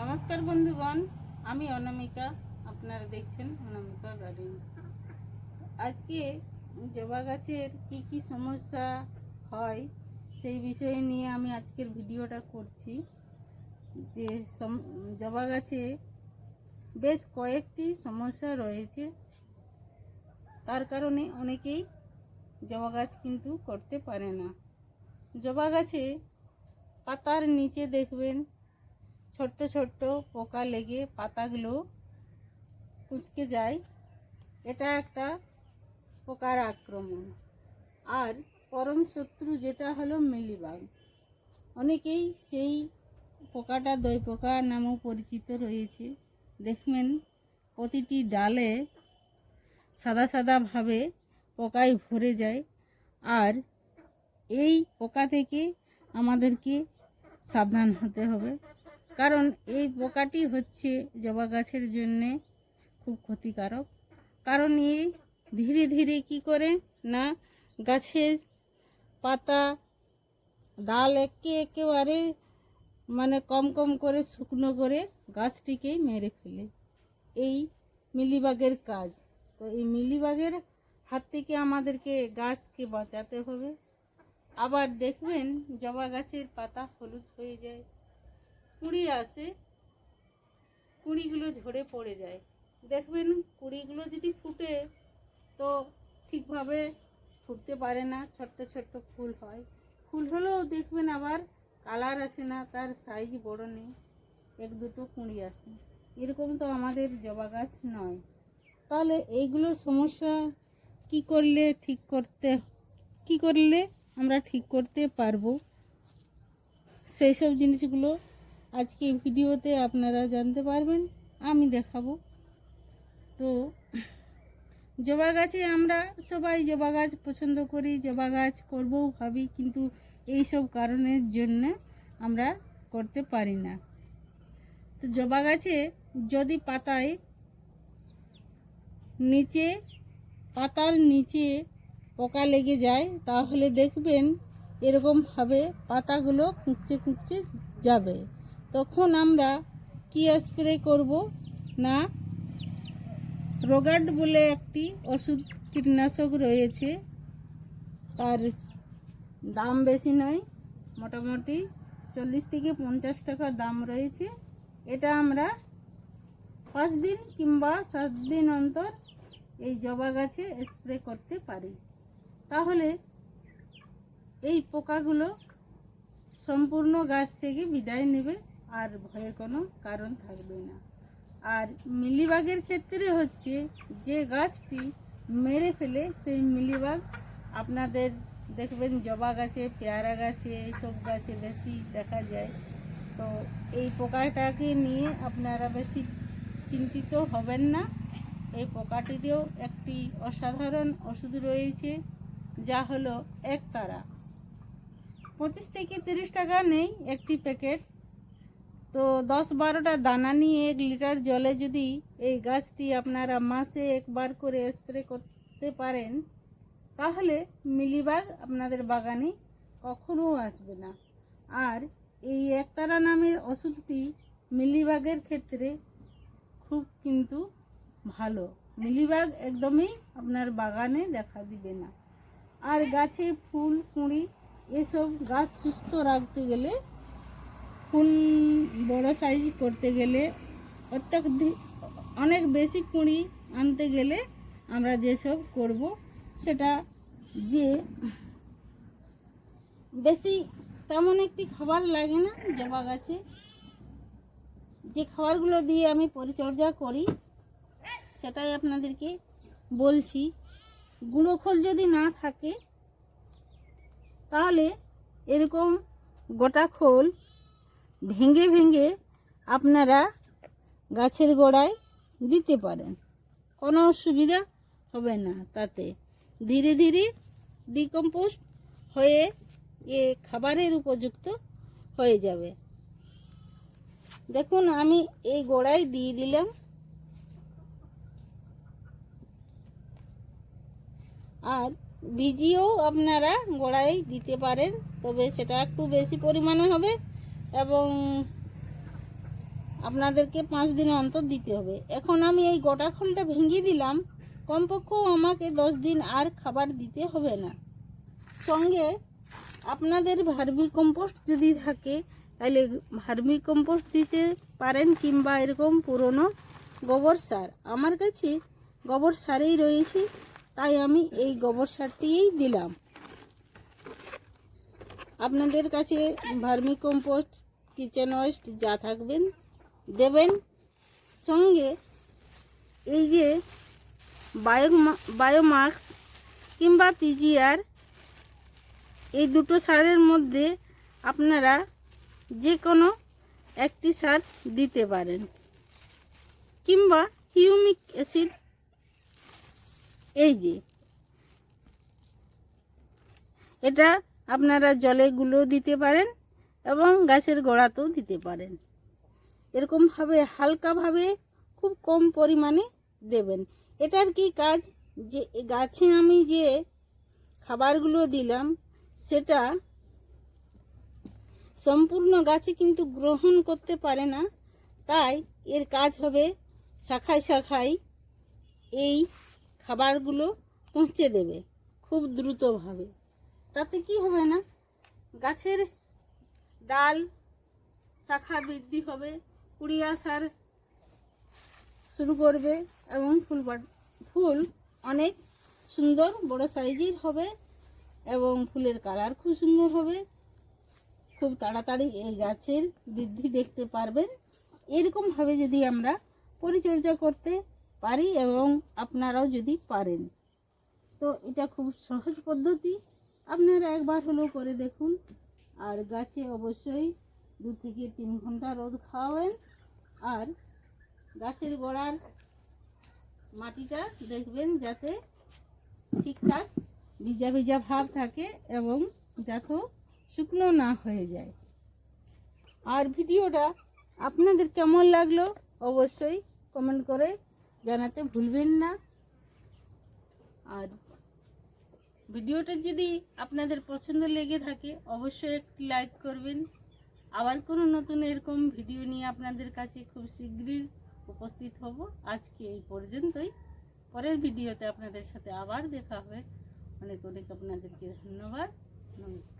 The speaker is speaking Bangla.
নমস্কার বন্ধুগণ, আমি অনামিকা, আপনারা দেখছেন অনামিকা গার্ডেন। আজকে জবা গাছের কি কি সমস্যা হয় সেই বিষয়ে নিয়ে আমি আজকের ভিডিওটা করছি। যে জবা গাছে বেশ কয়েকটি সমস্যা রয়েছে। তার কারণে অনেকেই জবা গাছ কিন্তু করতে পারে না। জবা গাছে পাতার নিচে দেখবেন ছোট্ট ছোট্ট পোকা লেগে পাতাগুলো কুচকে যায়। এটা একটা পোকার আক্রমণ। আর পরম শত্রু যেটা হলো মিলিবাগ। অনেকেই সেই পোকাটা দই পোকা নামেও পরিচিত রয়েছে। দেখবেন প্রতিটি ডালে সাদা সাদাভাবে পোকায় ভরে যায়। আর এই পোকা থেকে আমাদেরকে সাবধান হতে হবে। কারণ এই পোকাটি হচ্ছে জবা গাছের জন্যে খুব ক্ষতিকারক। কারণ এই ধীরে ধীরে কি করে না গাছের পাতা, ডাল একে একেবারে মানে কম কম করে শুকনো করে গাছটিকে মেরে ফেলে। এই মিলিবাগের কাজ। তো এই মিলিবাগের হাত থেকে আমাদেরকে গাছকে বাঁচাতে হবে। আবার দেখবেন জবা গাছের পাতা হলুদ হয়ে যায়। কুড়ি আসে, কুড়িগুলো ঝরে পড়ে যায়। দেখবেন কুড়িগুলো যদি ফুটে, তো ঠিকভাবে ফুটতে পারে না, ছোট্ট ছোট্ট ফুল হয়। ফুল হলেও দেখবেন আবার কালার আসে না, তার সাইজ বড় নেই, এক দুটো কুঁড়ি আসে। এরকম তো আমাদের জবা গাছ নয়। তাহলে এইগুলো সমস্যা কি করলে ঠিক করতে, কি করলে আমরা ঠিক করতে পারব? সেই সব জিনিসগুলো আজকে ভিডিওতে আপনারা জানতে পারবেন, আমি দেখাবো। তো, জবা গাছে আমরা সবাই জবা গাছ পছন্দ করি, জবা গাছ করবও ভাবি, কিন্তু এই সব কারণের জন্য আমরা করতে পারি না। তো জবা গাছে যদি পাতায় নিচে, পাতার নিচে পোকা লেগে যায়, তাহলে দেখবেন এরকমভাবে পাতাগুলো কুঁচে কুঁচে যাবে। তখন আমরা কি স্প্রে করব? না। রোগাট বলে একটি ওষুধ কীটনাশক রয়েছে। তার দাম বেশি নয়, মোটামুটি চল্লিশ থেকে পঞ্চাশ টাকা দাম রয়েছে। এটা আমরা পাঁচ দিন কিংবা সাত দিন অন্তর এই জবা গাছে স্প্রে করতে পারি। তাহলে এই পোকাগুলো সম্পূর্ণ গাছ থেকে বিদায় নেবে। আর ভয়ের কোনো কারণ থাকবে না। আর মিলিবাগের ক্ষেত্রে হচ্ছে যে গাছটি মেরে ফেলে, সেই মিলিবাগ আপনাদের দেখবেন জবা গাছে, পেয়ারা গাছে এইসব গাছে বেশি দেখা যায়। তো এই পোকাটাকে নিয়ে আপনারা বেশি চিন্তিত হবেন না। এই পোকাটিরও একটি অসাধারণ ওষুধ রয়েছে, যা হলো এক তারা। পঁচিশ থেকে তিরিশ টাকা নেই একটি প্যাকেট। তো দশ বারোটা দানা নিয়ে এক লিটার জলে যদি এই গাছটি আপনারা মাসে একবার করে স্প্রে করতে পারেন, তাহলে মিলিবাগ আপনাদের বাগানে কখনো আসবে না। আর এই একতারা নামের ওষুধটি মিলিবাগের ক্ষেত্রে খুব কিন্তু ভালো। মিলিবাগ একদমই আপনার বাগানে দেখা দিবে না। আর গাছে ফুল, কুঁড়ি, এসব গাছ সুস্থ রাখতে গেলে ফুল বড় সাইজ করতে গেলে অত্যাধিক অনেক বেশি কুঁড়ি আনতে গেলে আমরা যেসব করব সেটা যে বেশি তেমন একটি খাবার লাগে না জবা গাছে। যে খাবারগুলো দিয়ে আমি পরিচর্যা করি, সেটাই আপনাদেরকে বলছি। গুঁড়ো খোল যদি না থাকে, তাহলে এরকম গোটা খোল ভেঙে ভেঙে আপনারা গাছের গোড়ায় দিতে পারেন। কোনো অসুবিধা হবে না তাতে। ধীরে ধীরে ডিকম্পোস্ট হয়ে এ খাবারের উপযুক্ত হয়ে যাবে। দেখুন, আমি এই গোড়ায় দিয়ে দিলাম। আর ভিজিয়েও আপনারা গোড়ায় দিতে পারেন, তবে সেটা একটু বেশি পরিমাণে হবে। এবং আপনাদেরকে পাঁচ দিন অন্তর দিতে হবে। এখন আমি এই গোটা খোলটা ভেঙে দিলাম। কমপক্ষেও আমাকে দশ দিন আর খাবার দিতে হবে না। সঙ্গে আপনাদের ভার্মি কম্পোস্ট যদি থাকে, তাহলে ভার্মি কম্পোস্ট দিতে পারেন কিংবা এরকম পুরনো গোবর সার। আমার কাছে গোবর সারেই রয়েছে, তাই আমি এই গোবর সারটিই দিলাম। আপনাদের কাছে ভার্মি কম্পোস্ট, কিচেন ওয়েস্ট যা থাকবেন, দেবেন। সঙ্গে এই যে বায়ো বায়োমাক্স কিংবা পিজিআর, এই দুটো সারের মধ্যে আপনারা যে কোনো একটি সার দিতে পারেন। কিংবা হিউমিক অ্যাসিড, এই যে। এটা আপনারা জলে গুলো দিতে পারেন এবং গাছের গোড়াতেও দিতে পারেন। এরকমভাবে হালকাভাবে খুব কম পরিমাণে দেবেন। এটার কি কাজ? যে গাছে আমি যে খাবারগুলো দিলাম, সেটা সম্পূর্ণ গাছে কিন্তু গ্রহণ করতে পারে না। তাই এর কাজ হবে শাখায় শাখায় এই খাবারগুলো পৌঁছে দেবে খুব দ্রুতভাবে। তাতে কি হবে না? গাছের ডাল শাখা বৃদ্ধি হবে কুড়ি আসার শুরু করবে এবং ফুল ফুল অনেক সুন্দর বড় সাইজের হবে এবং ফুলের কালার খুব সুন্দর হবে। খুব তাড়াতাড়ি এই গাছের বৃদ্ধি দেখতে পারবেন। এরকমভাবে যদি আমরা পরিচর্যা করতে পারি এবং আপনারাও যদি পারেন। তো এটা খুব সহজ পদ্ধতি। আপনারা একবার হলেও করে দেখুন। আর গাছে অবশ্যই দু থেকে তিন ঘণ্টা রোদ খাওয়াবেন। আর গাছের গোড়ার মাটিটা দেখবেন যাতে ঠিকঠাক ভিজা ভিজা ভাব থাকে এবং যাতে শুকনো না হয়ে যায়। আর ভিডিওটা আপনাদের কেমন লাগল অবশ্যই কমেন্ট করে জানাতে ভুলবেন না। আর ভিডিওটা যদি আপনাদের পছন্দ লেগে থাকে, অবশ্যই একটি লাইক করবেন। আবার কোনো নতুন এরকম ভিডিও নিয়ে আপনাদের কাছে খুব শীঘ্রই উপস্থিত হব। আজকে এই পর্যন্তই। পরের ভিডিওতে আপনাদের সাথে আবার দেখা হবে। অনেক অনেক আপনাদেরকে ধন্যবাদ। নমস্কার।